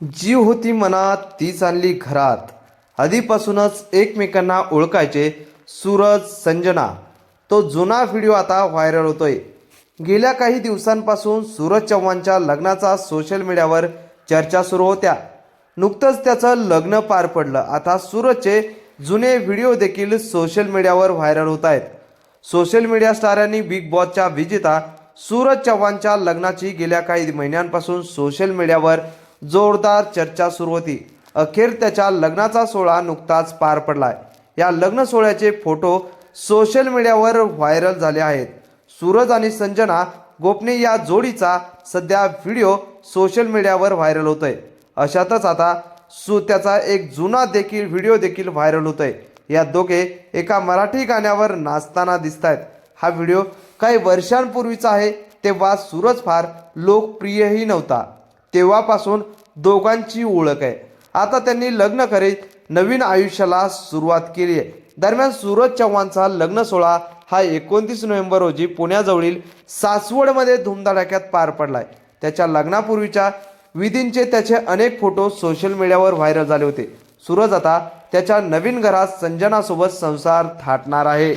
जीव होती मनात तीच आणली घरात. आधीपासूनच एकमेकांना ओळखायचे सूरज संजना. तो जुना व्हिडिओ आता व्हायरल होतोय. गेल्या काही दिवसांपासून सूरज चव्हाणच्या लग्नाचा सोशल मीडियावर चर्चा सुरू होत्या. नुकतंच त्याचं लग्न पार पडलं. आता सूरजचे जुने व्हिडिओ देखील सोशल मीडियावर व्हायरल होत आहेत. सोशल मीडिया स्टारांनी बिग बॉसच्या विजेता सूरज चव्हाणच्या लग्नाची गेल्या काही महिन्यांपासून सोशल मीडियावर जोरदार चर्चा सुरू होती. अखेर त्याच्या लग्नाचा सोहळा नुकताच पार पडलाय. या लग्न सोहळ्याचे फोटो सोशल मीडियावर व्हायरल झाले आहेत. सूरज आणि संजना गोपने या जोडीचा सध्या व्हिडिओ सोशल मीडियावर व्हायरल होतोय. अशातच आता सु त्याचा एक जुना देखील व्हिडिओ देखील व्हायरल होतोय. या दोघे एका मराठी गाण्यावर नाचताना दिसत आहेत हा व्हिडिओ काही वर्षांपूर्वीचा आहे तेव्हा सूरज फार लोकप्रियही नव्हता. तेव्हापासून दोघांची ओळख आहे. आता त्यांनी लग्न करीत नवीन आयुष्याला सुरुवात केली आहे. दरम्यान सूरज चव्हाणचा लग्न सोहळा हा एकोणतीस नोव्हेंबर रोजी पुण्याजवळील सासवडमध्ये धुमधडाक्यात पार पडलाय. त्याच्या लग्नापूर्वीच्या विधींचे त्याचे अनेक फोटो सोशल मीडियावर व्हायरल झाले होते. सूरज आता त्याच्या नवीन घरात संजनासोबत संसार थाटणार आहे.